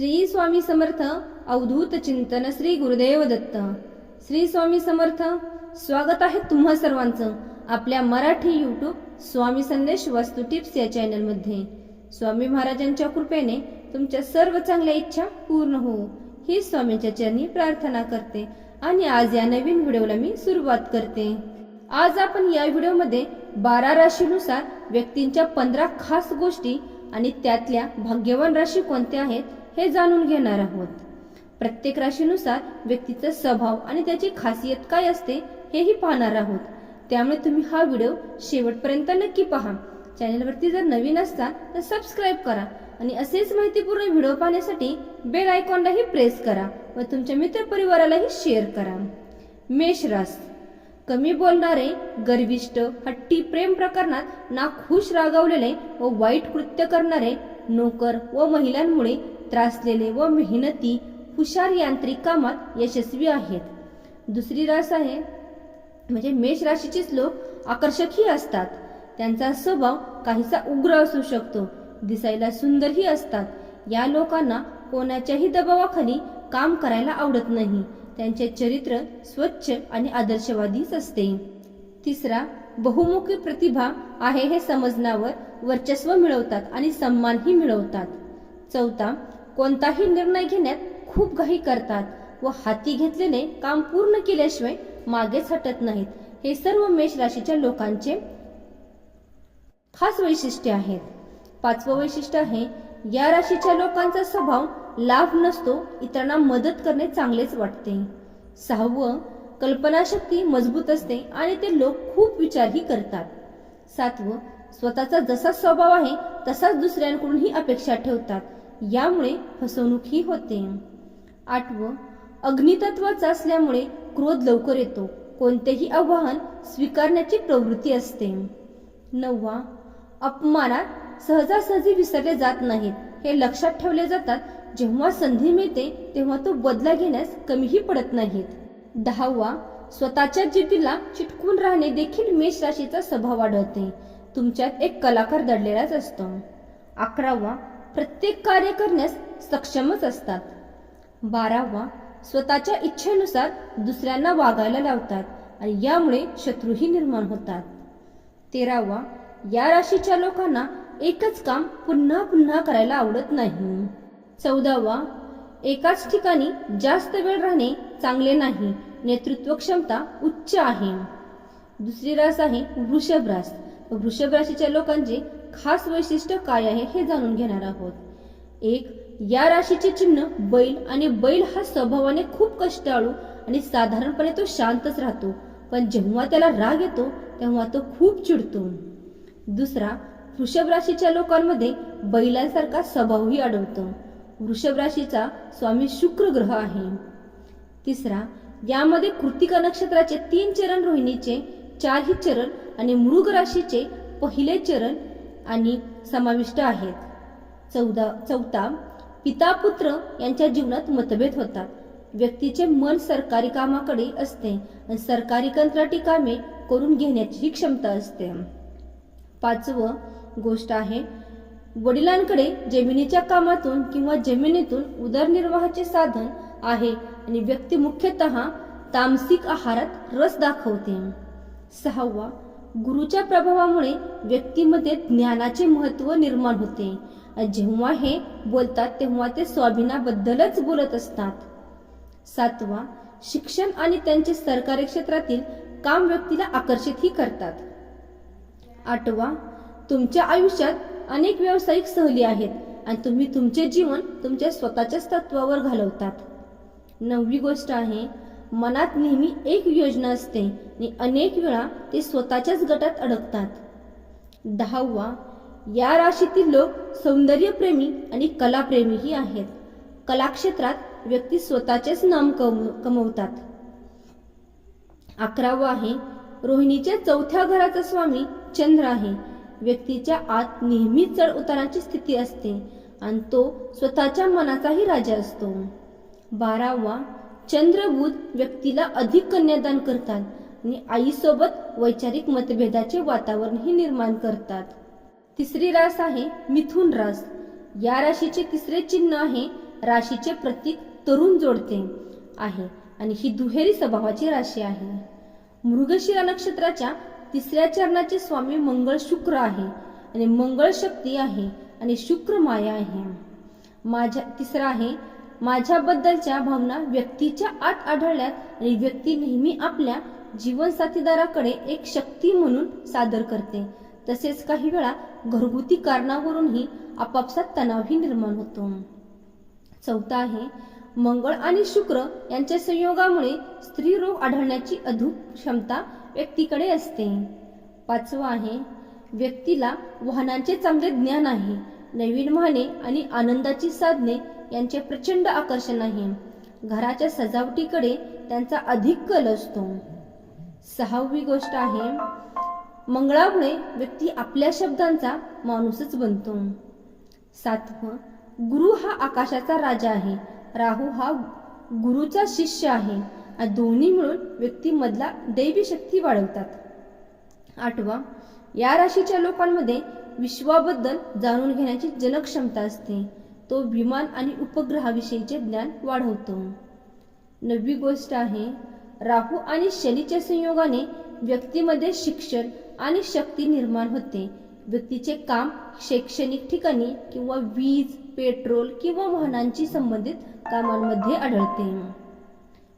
श्री स्वामी समर्थ अवधूत चिंतन श्री गुरुदेव दत्त. श्री स्वामी समर्थ स्वागत आहे तुम्हा सर्वांचं आपल्या मराठी यूट्यूब स्वामी संदेश वास्तू टिप्स या चॅनलमध्ये स्वामी महाराजांच्या कृपेने तुमच्या सर्व चांगल्या इच्छा पूर्ण हो ही स्वामींच्या चरणी प्रार्थना करते आणि आज या नवीन व्हिडिओला मी सुरुवात करते. आज आपण या व्हिडिओमध्ये बारा राशीनुसार व्यक्तींच्या पंधरा खास गोष्टी आणि त्यातल्या भाग्यवान राशी कोणत्या आहेत हे जाणून घेणार आहोत. प्रत्येक राशीनुसार व्यक्तीचा स्वभाव आणि त्याची खासियत काय असते हेही पाहणार आहोत. त्यामुळे तुम्ही हा व्हिडिओ शेवटपर्यंत नक्की पहा. चॅनलवरती जर नवीन असता तर सबस्क्राईब करा आणि असेच माहितीपूर्ण व्हिडिओ पाहण्यासाठी बेल आयकॉनलाही प्रेस करा व तुमच्या मित्रपरिवारालाही शेअर करा. मेष रास कमी बोलणारे गर्विष्ट हट्टी प्रेम प्रकरणात ना खुश रागावलेले व वाईट कृत्य करणारे नोकर व महिलांमुळे त्रासलेले व मेहनती हुशार यांत्रिक कामात यशस्वी आहेत. दुसरी रास आहे म्हणजे मेष राशीचेच लोक आकर्षकही असतात. त्यांचा स्वभाव काहीसा उग्र असू शकतो दिसायला सुंदरही असतात. या लोकांना कोणाच्याही दबावाखाली काम करायला आवडत नाही. त्यांचे चरित्र स्वच्छ आणि आदर्शवादीच असते. तिसरा बहुमुखी प्रतिभा आहे हे समजण्यावर वर्चस्व मिळवतात आणि सन्मानही मिळवतात. चौथा कोणताही निर्णय घेण्यात खूप घाई करतात व हाती घेतलेले काम पूर्ण केल्याशिवाय मागेच हटत नाहीत. हे सर्व मेष राशीच्या लोकांचे खास वैशिष्ट्य आहेत. पाचवं वैशिष्ट्य आहे या राशीच्या लोकांचा स्वभाव लाभ नसतो इतरांना मदत करणे चांगलेच वाटते. सहावं कल्पनाशक्ती मजबूत असते आणि ते लोक खूप विचारही करतात. सातवं स्वतःचा जसा स्वभाव आहे तसाच दुसऱ्यांकडूनही अपेक्षा ठेवतात. यामुळे फसवणूकही होते. आठवं अग्नितत्वाचा असल्यामुळे क्रोध लवकर येतो. कोणतेही आव्हान स्वीकारण्याची प्रवृत्ती असते. नववा अपमानात सहजासहजी विसरले जात नाहीत. हे लक्षात ठेवले जातात जेव्हा संधी मिळते तेव्हा तो बदला घेण्यास कमीही पडत नाहीत. दहावा स्वतःच्या जिद्दीला चिटकून राहणे देखील मेष राशीचा स्वभाव आढळते. तुमच्यात एक कलाकार दडलेलाच असतो. अकरावा प्रत्येक कार्य करण्यास सक्षमच असतात. बारावा स्वतःच्या इच्छेनुसार दुसऱ्यांना वागायला लावतात आणि यामुळे शत्रूही निर्माण होतात. तेरावा या राशीच्या लोकांना एकच काम पुन्हा पुन्हा करायला आवडत नाही. चौदावा एकाच ठिकाणी जास्त वेळ राहणे चांगले नाही. नेतृत्व क्षमता उच्च आहे. दुसरी रास आहे वृषभ रास. वृषभ राशीच्या लोकांचे खास वैशिष्ट्य काय आहे हे जाणून घेणार आहोत. एक या राशीचे चिन्ह बैल आणि बैल हा स्वभावाने खूप कष्टाळू आणि साधारणपणे तो शांतच राहतो पण जेव्हा त्याला राग येतो तेव्हा तो खूप चिडतो. दुसरा वृषभ राशीच्या लोकांमध्ये बैलांसारखा स्वभावही आढळतो. वृषभ राशीचा स्वामी शुक्र ग्रह आहे. तिसरा यामध्ये कृतिका नक्षत्राचे तीन चरण रोहिणीचे चारही चरण आणि मृग राशीचे पहिले चरण आणि समाविष्ट आहेत. चौदा चौथा पिता पुत्र यांच्या जीवनात मतभेद होतात. व्यक्तीचे मन सरकारी कामाकडे असते आणि सरकारी कंत्राटी कामे करून घेण्याची क्षमता असते. पाचवं गोष्ट आहे वडिलांकडे जमिनीच्या कामातून किंवा जमिनीतून उदरनिर्वाहाचे साधन आहे आणि व्यक्ती मुख्यतः तामसिक आहारात रस दाखवते. सहावा गुरुच्या प्रभावामुळे व्यक्तीमध्ये ज्ञानाचे महत्त्व निर्माण होते. आणि जेव्हा हे बोलतात तेव्हा ते स्वाभिनाबद्दलच बोलत असतात. सातवा शिक्षण आणि त्यांचे सरकारी क्षेत्रातील काम व्यक्तीला आकर्षितही करतात. आठवा तुमच्या आयुष्यात अनेक व्यावसायिक सहली आहेत आणि तुम्ही तुमचे जीवन तुमच्या स्वतःच्याच तत्वावर घालवतात. नववी गोष्ट आहे मनात नेहमी एक योजना असते आणि अनेक वेळा ते स्वतःच्याच गटात अडकतात. दहावा या राशीतील लोक सौंदर्यप्रेमी आणि कलाप्रेमीही आहेत. कलाक्षेत्रात व्यक्ती स्वतःचेच नाम कम कमवतात. अकरावं आहे रोहिणीच्या चौथ्या घराचा स्वामी चंद्र आहे. व्यक्तीच्या आत नेहमी चढ उताराची स्थिती असते आणि तो स्वतःच्या मनाचाही राजा असतो. बारावा चंद्रबुध व्यक्तीला अधिक कन्यादान करतात आणि आईसोबत वैचारिक मतभेदाचे वातावरणही निर्माण करतात. तिसरी रास आहे मिथुन रास. या राशीचे तिसरे चिन्ह आहे राशीचे प्रतीक तरुण जोडते आहे आणि ही दुहेरी स्वभावाची राशी आहे. मृगशिरा नक्षत्राच्या तिसऱ्या चरणाचे स्वामी मंगळ शुक्र आहे आणि मंगळ शक्ती आहे आणि शुक्र माया आहे. माझ्या तिसरा आहे माझ्याबद्दलच्या भावना व्यक्तीच्या आत आढळल्यात आणि व्यक्ती नेहमी आपल्या जीवनसाथीदाराकडे एक शक्ती म्हणून सादर करते. तसेच काही वेळा घरगुती कारणावरूनही आपापसात तणावही निर्माण होतो. चौथा आहे मंगळ आणि शुक्र यांच्या संयोगामुळे स्त्री रोग आढळण्याची अधूक क्षमता व्यक्तीकडे असते. पाचवा आहे व्यक्तीला वाहनांचे चांगले ज्ञान आहे. नवीन वाहने आणि आनंदाची साधने यांचे प्रचंड आकर्षण आहे. घराच्या सजावटीकडे त्यांचा अधिक कल असतो. सहावी गोष्ट आहे मंगळामुळे व्यक्ती आपल्या शब्दांचा माणूसच बनतो. सातवं गुरु हा आकाशाचा राजा आहे. राहू हा गुरुचा शिष्य आहे. आणि दोन्ही मिळून व्यक्तीमधला दैवी शक्ती वाढवतात. आठवा या राशीच्या लोकांमध्ये विश्वाबद्दल जाणून घेण्याची जनक्षमता असते. तो विमान आणि उपग्रहाविषयीचे ज्ञान वाढवतो. नववी गोष्ट आहे राहू आणि शनीच्या संयोगाने व्यक्तीमध्ये शिक्षण आणि शक्ती निर्माण होते. व्यक्तीचे काम शैक्षणिक ठिकाणी किंवा वीज पेट्रोल किंवा वाहनांशी संबंधित कामांमध्ये आढळते.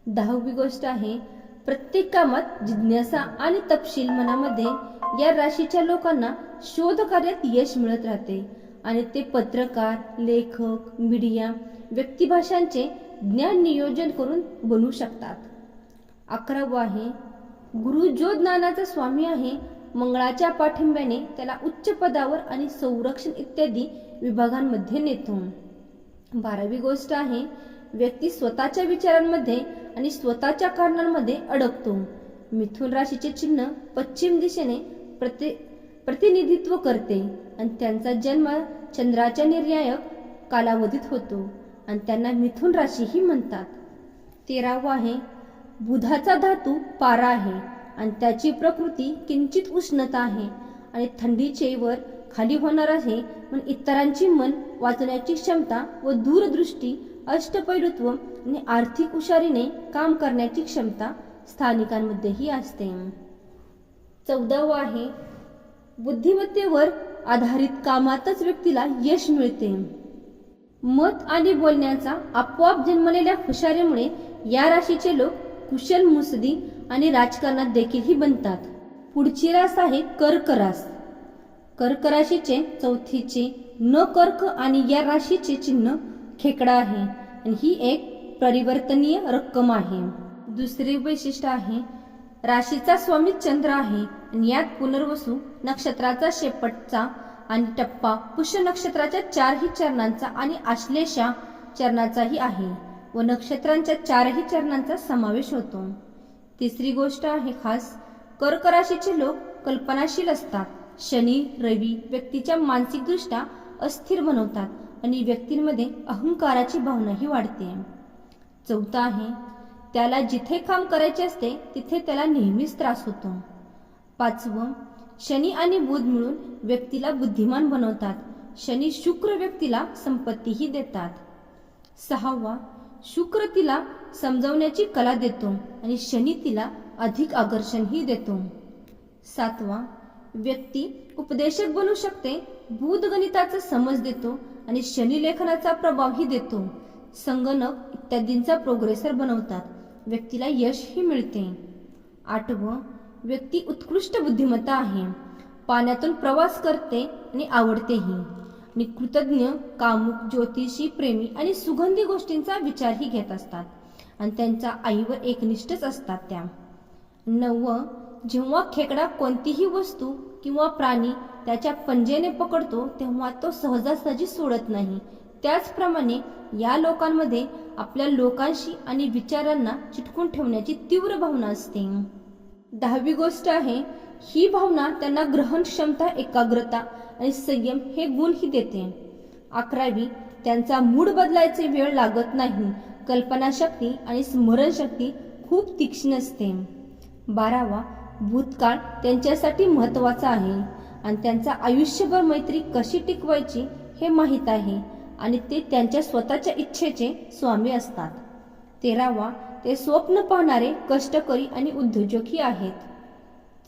दहावी गोष्ट आहे प्रत्येक कामात जिज्ञासा आणि तपशील मनामध्ये या राशीच्या लोकांना शोध कार्यात यश मिळत राहते. आणि ते पत्रकार लेखक मीडिया व्यक्तिभाषांचे ज्ञान नियोजन करून बनू शकतात. अकरावं आहे गुरु जो ज्ञानाचा स्वामी आहे. मंगळाच्या पाठिंब्याने त्याला उच्च पदावर आणि संरक्षण इत्यादी विभागांमध्ये नेतो. बारावी गोष्ट आहे व्यक्ती स्वतःच्या विचारांमध्ये आणि स्वतःच्या कारणांमध्ये अडकतो. मिथुन राशीचे चिन्ह पश्चिम दिशेने प्रत्येक प्रतिनिधित्व करते आणि त्यांचा जन्म चंद्राच्या निर्यायक कालावधीत होतो आणि त्यांना मिथुन राशीही म्हणतात. तेरावं आहे बुधाचा धातू पारा आहे आणि त्याची प्रकृती किंचित उष्णता आहे आणि थंडीचे वर खाली होणार आहे पण इतरांची मन वाचण्याची क्षमता व दूरदृष्टी अष्टपैलुत्व आणि आर्थिक हुशारीने काम करण्याची क्षमता स्थानिकांमध्येही असते. चौदावं आहे बुद्धिमत्तेवर आधारित कामातच व्यक्तीला यश मिळते. मत आणि बोलण्याचा आपोआप जन्मलेल्या हुशारीमुळे या राशीचे लोक कुशल मुसदी आणि राजकारणात देखीलही बनतात. पुढची रास आहे कर्क रास. कर्क राशीचे चौथीचे न कर्क आणि या राशीचे चिन्ह खेकडा आहे आणि ही एक परिवर्तनीय रक्कम आहे. दुसरे वैशिष्ट्य आहे राशीचा स्वामी चंद्र आहे. आणि यात पुनर्वसू नक्षत्राचा शेपटचा आणि टप्पा पुष्य नक्षत्राच्या चारही चरणांचा आणि आश्लेषा चरणाचाही आहे व नक्षत्रांच्या चारही चरणांचा समावेश होतो. तिसरी गोष्ट आहे खास. कर्क राशीचे लोक कल्पनाशील असतात. शनी रवी व्यक्तीच्या मानसिकदृष्ट्या अस्थिर बनवतात आणि व्यक्तींमध्ये अहंकाराची भावनाही वाढते. चौथा आहे त्याला जिथे काम करायचे असते तिथे त्याला नेहमीच त्रास होतो. पाचवं शनी आणि बुध मिळून व्यक्तीला बुद्धिमान बनवतात. शनी शुक्र व्यक्तीला संपत्तीही देतात. सहावा शुक्र तिला समजवण्याची कला देतो आणि शनी तिला अधिक आकर्षणही देतो. सातवा व्यक्ती उपदेशक बनू शकते बुध गणिताचा समज देतो आणि शनी लेखनाचा प्रभावही देतो. संगणक इत्यादींचा प्रोग्रेसर बनवतात. व्यक्तीला यशही मिळते. आठवं व्यक्ती उत्कृष्ट बुद्धिमत्ता आहे. पाण्यातून प्रवास करते आणि आवडतेही. आणि कृतज्ञ कामुक ज्योतिषी प्रेमी आणि सुगंधी गोष्टींचा विचारही घेत असतात. आणि त्यांच्या आईवर एकनिष्ठच असतात त्या. नववं जेव्हा खेकडा कोणतीही वस्तू किंवा प्राणी त्याच्या पंजेने पकडतो तेव्हा तो सहजासहजी सोडत नाही. त्याचप्रमाणे या लोकांमध्ये आपल्या लोकांशी आणि विचारांना चिटकून ठेवण्याची तीव्र भावना असते. दहावी गोष्ट आहे ही भावना त्यांना ग्रहण क्षमता एकाग्रता आणि संयम हे गुणही देते. अकरावी त्यांचा मूड बदलायचे वेळ लागत नाही कल्पनाशक्ती आणि स्मरणशक्ती खूप तीक्ष्ण असते. बारावा भूतकाळ त्यांच्यासाठी महत्त्वाचा आहे आणि त्यांचा आयुष्यभर मैत्री कशी टिकवायची हे माहीत आहे आणि ते त्यांच्या स्वतःच्या इच्छेचे स्वामी असतात. तेरावा ते स्वप्न पाहणारे कष्टकरी आणि उद्योजकही आहेत.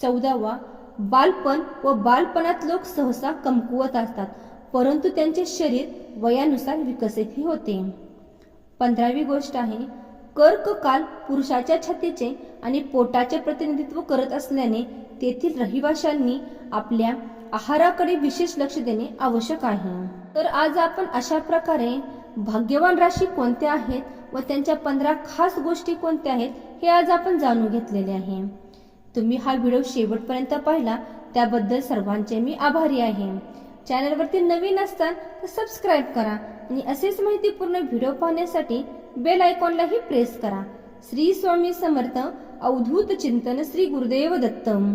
चौदावा बालपण व बालपणात लोक सहसा कमकुवत असतात परंतु त्यांचे शरीर वयानुसार विकसितही होते. पंधरावी गोष्ट आहे कर्क काल पुरुषाच्या छातीचे आणि पोटाचे प्रतिनिधित्व करत असल्याने तेथील रहिवाशांनी आपल्या आहाराकडे विशेष लक्ष देणे आवश्यक आहे. तर आज आपण अशा प्रकारे भाग्यवान राशी कोणत्या आहेत व त्यांच्या पंधरा खास गोष्टी कोणत्या आहेत हे आज आपण जाणून घेतलेले आहे. तुम्ही हा व्हिडिओ शेवटपर्यंत पाहिला त्याबद्दल सर्वांचे मी आभारी आहे. चॅनलवरती नवीन असताल तर सबस्क्राईब करा आणि असेच माहितीपूर्ण व्हिडिओ पाहण्यासाठी बेल आयकॉनलाही प्रेस करा. श्री स्वामी समर्थ अवधूत चिंतन श्री गुरुदेव दत्तम.